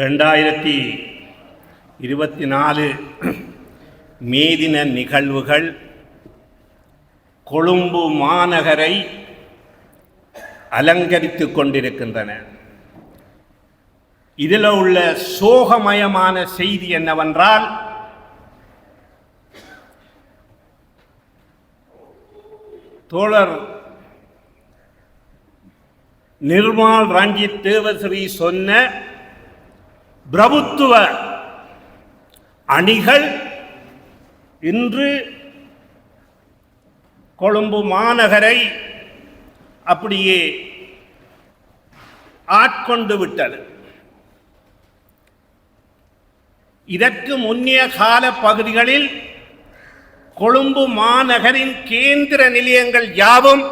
ரெண்டாயிரத்தி இருபத்தி நாலு மேதின நிகழ்வுகள் கொழும்பு மாநகரை அலங்கரித்து கொண்டிருக்கின்றன. இதில் உள்ள சோகமயமான செய்தி என்னவென்றால் தோழர் நிர்மால் ரஞ்சித் தேவஸ்ரீ சொன்ன பிரபுத்துவ அணிகள் இன்று கொழும்பு மாநகரை அப்படியே ஆட்கொண்டு விட்டது. இதற்கு முன்னிய கால பகுதிகளில் கொழும்பு மாநகரின் கேந்திர நிலையங்கள் யாவும்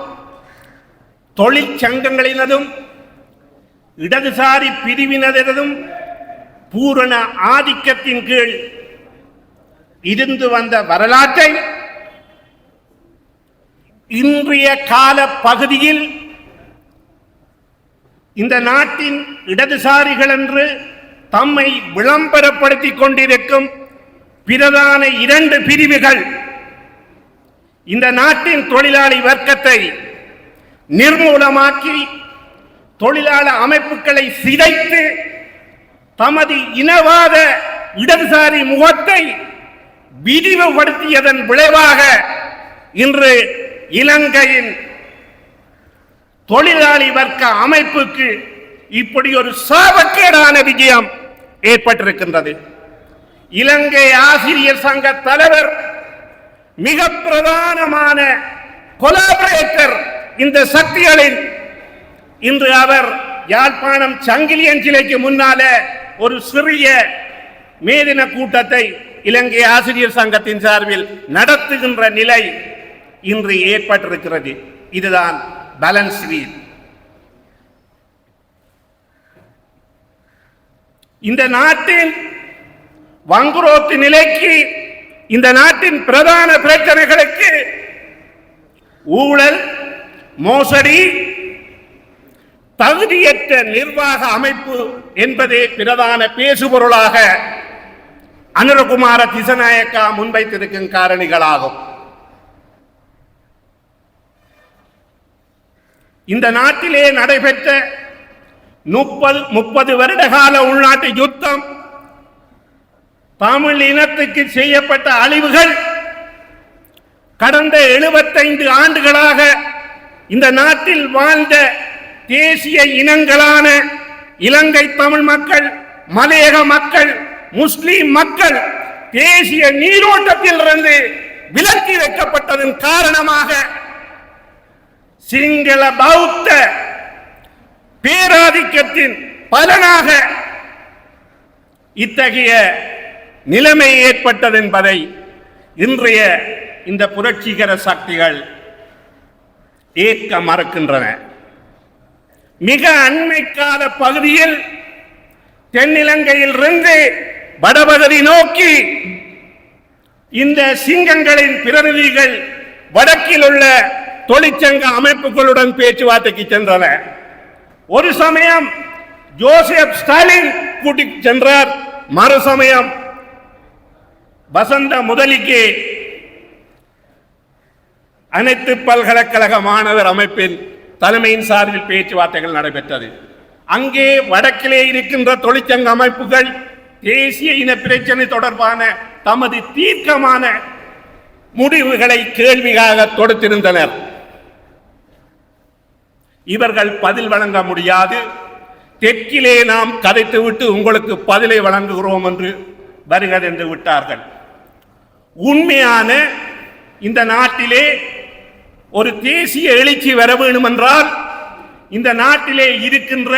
தொழிற்சங்கங்களினதும் இடதுசாரி பிரிவினரினதும் பூரண ஆதிக்கத்தின் கீழ் இருந்து வந்த வரலாற்றை இன்றைய கால பகுதியில் இந்த நாட்டின் இடதுசாரிகள் என்று தம்மை விளம்பரப்படுத்திக் கொண்டிருக்கும் பிரதான இரண்டு பிரிவுகள் இந்த நாட்டின் தொழிலாளி வர்க்கத்தை நிர்மூலமாக்கி தொழிலாள அமைப்புகளை சிதைத்து தமது இனவாத இடதுசாரி முகத்தை விரிவுபடுத்தியதன் விளைவாக இன்று இலங்கையின் தொழிலாளி வர்க்க அமைப்புக்கு இப்படி ஒரு சாபக்கேடான விஜயம் ஏற்பட்டிருக்கின்றது. இலங்கை ஆசிரியர் சங்க தலைவர் மிக பிரதானமான கொலாபரேட்டர் இந்த சக்திகளின் இன்று அவர் யாழ்ப்பாணம் சங்கிலியன் சிலைக்கு முன்னால ஒரு சிறிய மேதின கூட்டத்தை இலங்கை ஆசிரியர் சங்கத்தின் சார்பில் நடத்துகின்ற நிலை இன்று ஏற்பட்டிருக்கிறது. இதுதான் பேலன்ஸ் வீல் இந்த நாட்டின் வங்குரோத்து நிலைக்கு இந்த நாட்டின் பிரதான பிரச்சனைகளுக்கு ஊழல் மோசடி தகுதியற்ற நிர்வாக அமைப்பு என்பதே பிரதான பேசுபொருளாக அனுரகுமார திசநாயக்கா முன்வைத்திருக்கும் காரணிகளாகும். இந்த நாட்டிலே நடைபெற்ற முப்பது முப்பது வருடகால உள்நாட்டு யுத்தம் தமிழ் இனத்துக்கு செய்யப்பட்ட அழிவுகள் கடந்த எழுபத்தைந்து ஆண்டுகளாக இந்த நாட்டில் வாழ்ந்த தேசிய இனங்களான இலங்கை தமிழ் மக்கள் மலையக மக்கள் முஸ்லிம் மக்கள் தேசிய நீரோட்டத்தில் இருந்து விலக்கி வைக்கப்பட்டதன் காரணமாக சிங்கள பௌத்த பேராதிக்கத்தின் பலனாக இத்தகைய நிலைமை ஏற்பட்டது என்பதை இன்றைய இந்த புரட்சிகர சக்திகள் ஏற்க மறுக்கின்றன. மிக அண்மைக்கால பகுதியில் தென்னிலங்கையில் இருந்து வடபகுதி நோக்கி இந்த சிங்கங்களின் பிரதிநிதிகள் வடக்கில் உள்ள தொழிற்சங்க அமைப்புகளுடன் பேச்சுவார்த்தைக்கு சென்றன. ஒரு சமயம் ஜோசப் ஸ்டாலின் கூட்டி சென்றார். மறு சமயம் வசந்த முதலிக்கு அனைத்து பல்கலைக்கழக மாணவர் அமைப்பின் தலைமையின் சார்பில் பேச்சுவார்த்தைகள் நடைபெற்றது. அங்கே வடக்கிலே இருக்கின்ற தொழிற்சங்க அமைப்புகள் தேசிய இன பிரச்சனை தொடர்பான தமது தீர்க்கமான முடிவுகளை கேள்வியாக தொடுத்திருந்தனர். இவர்கள் பதில் வழங்க முடியாது. தெற்கிலே நாம் கதைத்துவிட்டு உங்களுக்கு பதிலை வழங்குகிறோம் என்று வருகிறது என்று விட்டார்கள். உண்மையான இந்த நாட்டிலே ஒரு தேசிய எழுச்சி வர வேண்டும் என்றால் இந்த நாட்டிலே இருக்கின்ற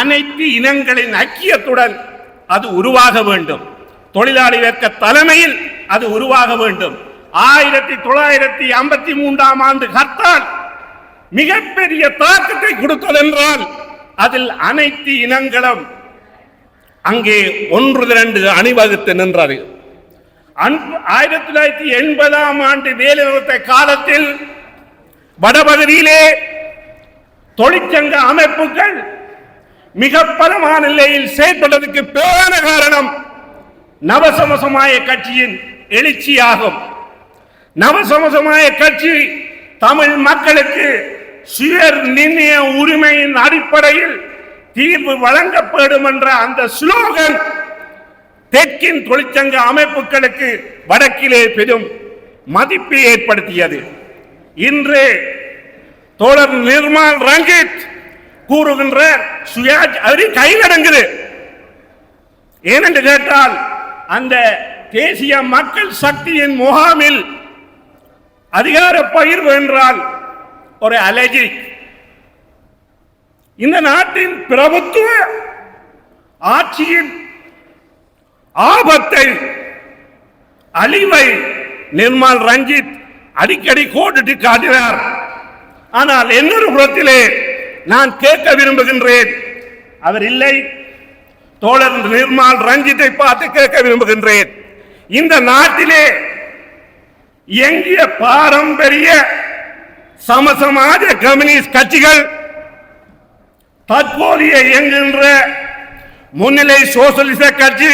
அனைத்து இனங்களின் ஐக்கியத்துடன் அது உருவாக வேண்டும். தொழிலாளி வர்க்க தலைமையில் அது உருவாக வேண்டும். ஆயிரத்தி தொள்ளாயிரத்தி ஐம்பத்தி மூன்றாம் ஆண்டு ஹர்த்தால் மிகப்பெரிய தாக்கத்தை கொடுத்ததென்றால் அதில் அனைத்து இனங்களும் அங்கே ஒன்று இரண்டு அணிவகுத்து நின்றது. ஆயிரத்தி தொள்ளாயிரத்தி எண்பதாம் ஆண்டு வேலைநிறுத்த காலத்தில் வடபகுதியிலே தொழிற்சங்க அமைப்புகள் மிக பலமான நிலையில் செயற்பட்டதற்கு பிரதான காரணம் நவசமசமாய கட்சியின் எழுச்சியாகும். நவசமசமாய கட்சி தமிழ் மக்களுக்கு சுயர் நிர்ணய உரிமையின் அடிப்படையில் தீர்வு வழங்கப்படும் என்ற அந்த ஸ்லோகன் தெற்கின் தொழிற்சங்க அமைப்புகளுக்கு வடக்கிலே பெரும் மதிப்பை ஏற்படுத்தியது. இன்று தோழர் நிர்மல் ரங்கித் கூறுகின்ற சுயாஜ் அவரு கையிலடங்குது ஏனென்று கேட்டால் அந்த தேசிய மக்கள் சக்தியின் முகாமில் அதிகார பகிர்வு என்றால் ஒரு அலர்ஜி. இந்த நாட்டின் பிரபுத்துவ ஆட்சியின் ஆபத்தை அழிவை நிர்மல் ரஞ்சித் அடிக்கடி கோடிட்டு காட்டினார். ஆனால் என்னொரு புறத்திலே நான் கேட்க விரும்புகின்றேன். அவர் இல்லை. தோழர் நிர்மால் ரஞ்சித்தை பார்த்து கேட்க விரும்புகின்றேன். இந்த நாட்டிலே எங்கிய பாரம்பரிய சமசமாஜ கம்யூனிஸ்ட் கட்சிகள் தற்போதைய இயங்குகின்ற முன்னிலை சோசியலிச கட்சி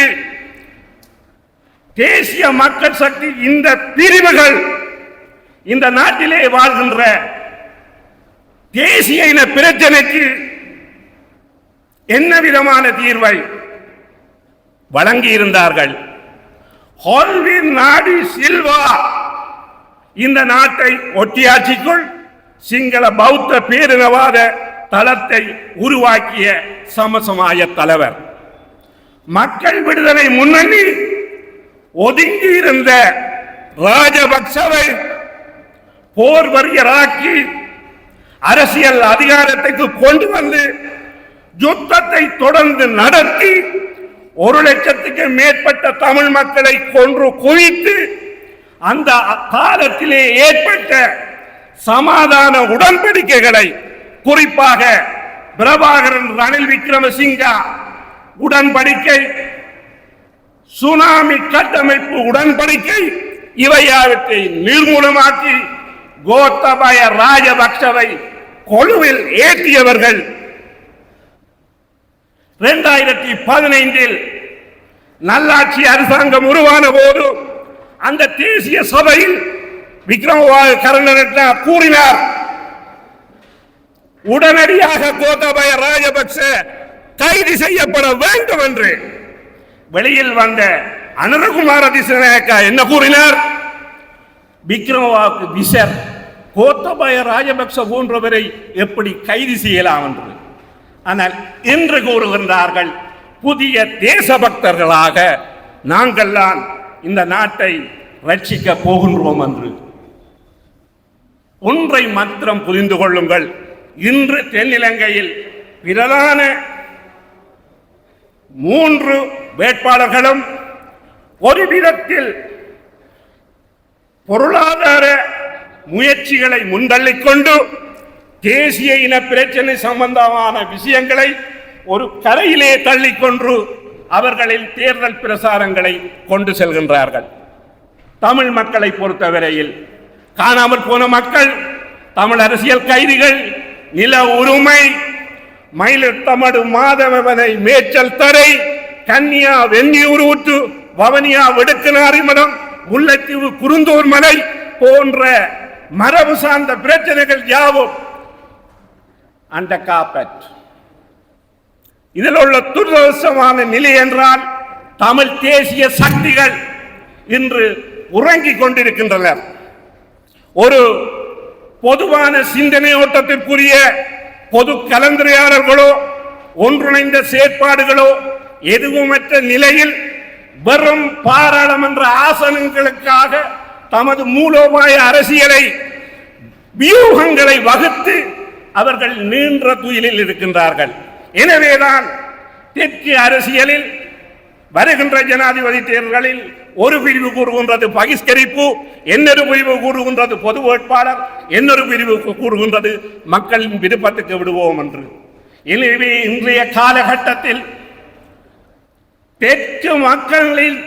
தேசிய மக்கள் சக்தி இந்த பிரிவுகள் இந்த நாட்டிலே வாழ்கின்ற தேசிய இன பிரச்சனைக்கு என்ன விதமான தீர்வை வழங்கி இருந்தார்கள் ஹால்வின் நாடி சில்வா. இந்த நாட்டை ஒட்டியாட்சிக்குள் சிங்கள பௌத்த பேரினவாத தளத்தை உருவாக்கிய சமசமாய தலைவர். மக்கள் விடுதலை முன்னணி ஒதுங்கி இருந்த ராஜபக்சவை போர் வரியராக்கி அரசியல் அதிகாரத்துக்கு கொண்டு வந்து யுத்தத்தை தொடர்ந்து நடத்தி ஒரு லட்சத்துக்கு மேற்பட்ட தமிழ் மக்களை கொன்று குவித்து அந்த காலத்திலே ஏற்பட்ட சமாதான உடன்படிக்கைகளை குறிப்பாக பிரபாகரன் ரணில் விக்ரமசிங்கா உடன்படிக்கை சுனாமி கட்டமைப்பு உடன்படிக்கை இவையாவற்றை நிர்மூலமாக்கி கோத்தபய ராஜபக்சவை கொழுவில் ஏற்றியவர்கள். இரண்டாயிரத்தி பதினைந்தில் நல்லாட்சி அரசாங்கம் உருவான போது அந்த தேசிய சபையில் விக்ரமவாத கருணரட்னா கூறினார் உடனடியாக கோத்தபய ராஜபக்ச கைது செய்யப்பட வேண்டும் என்று வெளியில் வந்த அனுரகுமார திசநாயக்கா என்ன கூறினார் விக்ரமவாக்கு விசர் கோத்தபய ராஜபக்ச போன்றவரை எப்படி கைது செய்யலாம் என்று. ஆனால் என்று கூறுகின்றார்கள் புதிய தேசபக்தர்களாக நாங்கள்தான் இந்த நாட்டை ரட்சிக்க போகின்றோம் என்று. ஒன்றை மாத்திரம் புரிந்து கொள்ளுங்கள் இன்று தென்னிலங்கையில் பிரதான மூன்று வேட்பாளர்களும் ஒரு விதத்தில் பொருளாதார முயற்சிகளை முன்தள்ளிக் கொண்டு தேசிய இன பிரச்சனை சம்பந்தமான விஷயங்களை ஒரு கரையிலே தள்ளிக்கொண்டு அவர்களின் தேர்தல் பிரசாரங்களை கொண்டு செல்கின்றார்கள். தமிழ் மக்களை பொறுத்தவரையில் காணாமல் போன மக்கள் தமிழ் அரசியல் கைதிகள் நில உரிமை மயிலத்தமடு மாதவனை மேய்ச்சல் தரை கன்னியா வெந்நீர் ஊற்று வவனியா வெடுக்கனாரிமடம் முல்லைத்தீவு குருந்தூர் மலை போன்ற மரபு சார்ந்த பிரச்சனைகள் யாவும் அந்த காப்பட் இதில் உள்ள துரதிருஷ்டமான நிலை என்றால் தமிழ் தேசிய சக்திகள் இன்று உறங்கிக் கொண்டிருக்கின்றன. ஒரு பொதுவான சிந்தனை ஓட்டத்திற்குரிய பொது கலந்துரையாளர்களோ ஒன்றிணைந்த செயற்பாடுகளோ எதுவுமற்ற நிலையில் வெறும் பாராளுமன்ற ஆசனங்களுக்காக தமது மூலோபாய அரசியலை வியூகங்களை வகுத்து அவர்கள் நீண்ட துயிலில் இருக்கின்றார்கள். எனவேதான் தெற்கு அரசியலில் வருகின்ற ஜனாதிபதி தேர்தலில் ஒரு பிரிவு கூறுகின்றது பகிஷ்கரிப்பு என்னொரு பிரிவு கூறுகின்றது பொது வேட்பாளர் என்னொரு பிரிவு கூறுகின்றது மக்களின் விருப்பத்துக்கு விடுவோம் என்று. எனவே இன்றைய காலகட்டத்தில் தெற்கு மக்களின்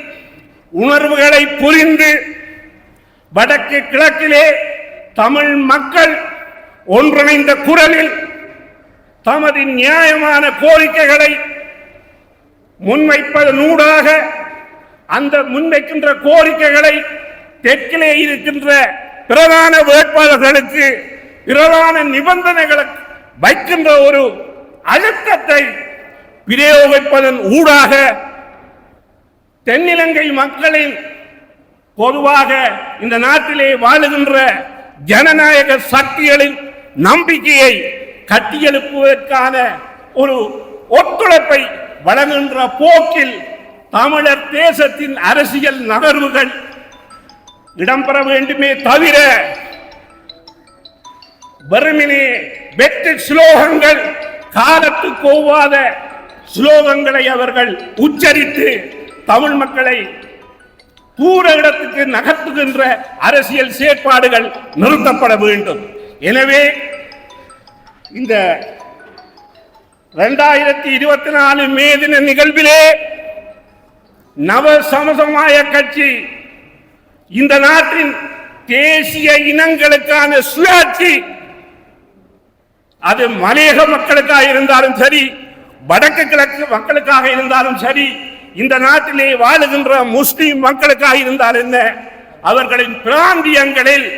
உணர்வுகளை புரிந்து வடக்கு கிழக்கிலே தமிழ் மக்கள் ஒன்றிணைந்த குரலில் தமது நியாயமான கோரிக்கைகளை முன்வைப்பதனூடாக அந்த முன்வைக்கின்ற கோரிக்கைகளை தெற்கிலே இருக்கின்ற பிரதான வேட்பாளர்களுக்கு பிரதான நிபந்தனைகளை வைக்கின்ற ஒரு அழுத்தத்தை பிரயோகிப்பதன் ஊடாக தென்னிலங்கை மக்களின் பொதுவாக இந்த நாட்டிலே வாழுகின்ற ஜனநாயக சக்திகளின் நம்பிக்கையை கட்டியெழுப்புவதற்கான ஒரு ஒத்துழைப்பை வழங்குகின்ற போக்கில் தமிழர் தேசத்தின் அரசியல் நகர்வுகள் இடம்பெற வேண்டுமே தவிர வெறுமினே வெற்றி ஸ்லோகங்கள் காலத்துக்கு ஒவ்வாத ஸ்லோகங்களை அவர்கள் உச்சரித்து தமிழ் மக்களை தூர இடத்துக்கு நகர்த்துகின்ற அரசியல் செயற்பாடுகள் நிறுத்தப்பட வேண்டும். எனவே இந்த இரண்டாயிரத்தி இருபத்தி நாலு மே தின நிகழ்விலே நவ சமசமாய கட்சி இந்த நாட்டின் தேசிய இனங்களுக்கான சுயாட்சி அது மலையக மக்களுக்காக இருந்தாலும் சரி வடக்கு கிழக்கு மக்களுக்காக இருந்தாலும் சரி இந்த நாட்டிலே வாழுகின்ற முஸ்லிம் மக்களுக்காக இருந்தால் என்ன? அவர்களின் பிராந்தியங்களில்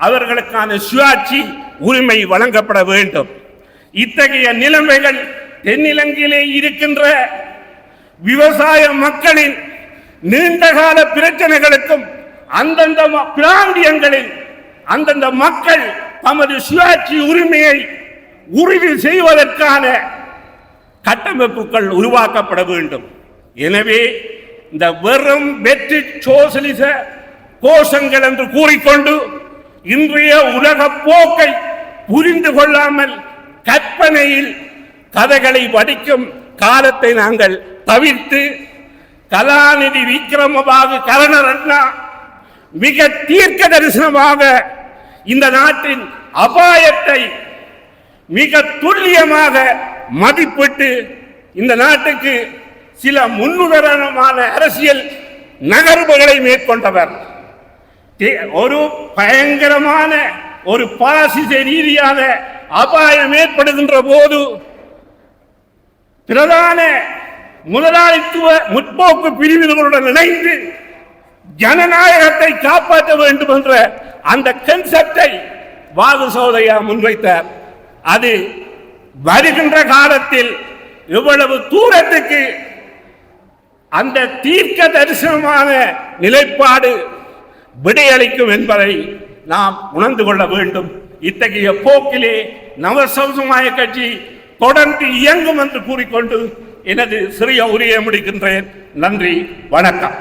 அவர்களுக்கான சுயாட்சி உரிமை வழங்கப்பட வேண்டும். இத்தகைய நிலைமைகள் தென்னிலங்கையிலே இருக்கின்ற விவசாய மக்களின் நீண்டகால பிரச்சனைகளுக்கும் அந்தந்த ம- பிராந்தியங்களில் அந்தந்த மக்கள் தமது சுயாட்சி உரிமையை உறுதி செய்வதற்கான கட்டமைப்புகள் உருவாக்கப்பட வேண்டும். எனவே இந்த வெறும் வெற்றி சோசலிச கோஷங்கள் என்று கூறிக்கொண்டு இன்றைய உலக போக்கை புரிந்து கொள்ளாமல் கற்பனையில் கதைகளை வடிக்கும் காலத்தை நாங்கள் தவிர்த்து கலாநிதி விக்ரமபாகு கருணரட்னா மிக தீர்க்க தரிசனமாக இந்த நாட்டின் அபாயத்தை மிக துல்லியமாக மதிப்பிட்டு இந்த நாட்டுக்கு சில முன்னுதாரணமான அரசியல் நகர்வுகளை மேற்கொண்டவர். ஒரு பயங்கரமான ஒரு பாசிச ரீதியான அபாயம் ஏற்படுகின்ற போது பிரதான முதலாளித்துவ முற்போக்கு பிரிவினர்களுடன் இணைந்து ஜனநாயகத்தை காப்பாற்ற வேண்டும் என்ற அந்த கன்செப்டை வாது சோதையா முன்வைத்தார். அது வருகின்ற காலத்தில் இவ்வளவு தூரத்துக்கு அந்த தீர்க்க தரிசனமான நிலைப்பாடு விடையளிக்கும் என்பதை நாம் உணர்ந்து கொள்ள வேண்டும். இத்தகைய போக்கிலே நவசமுதாய கட்சி தொடர்ந்து இயங்கும் என்று கூறிக்கொண்டு எனது சிறிய உரையை முடிக்கின்றேன். நன்றி வணக்கம்.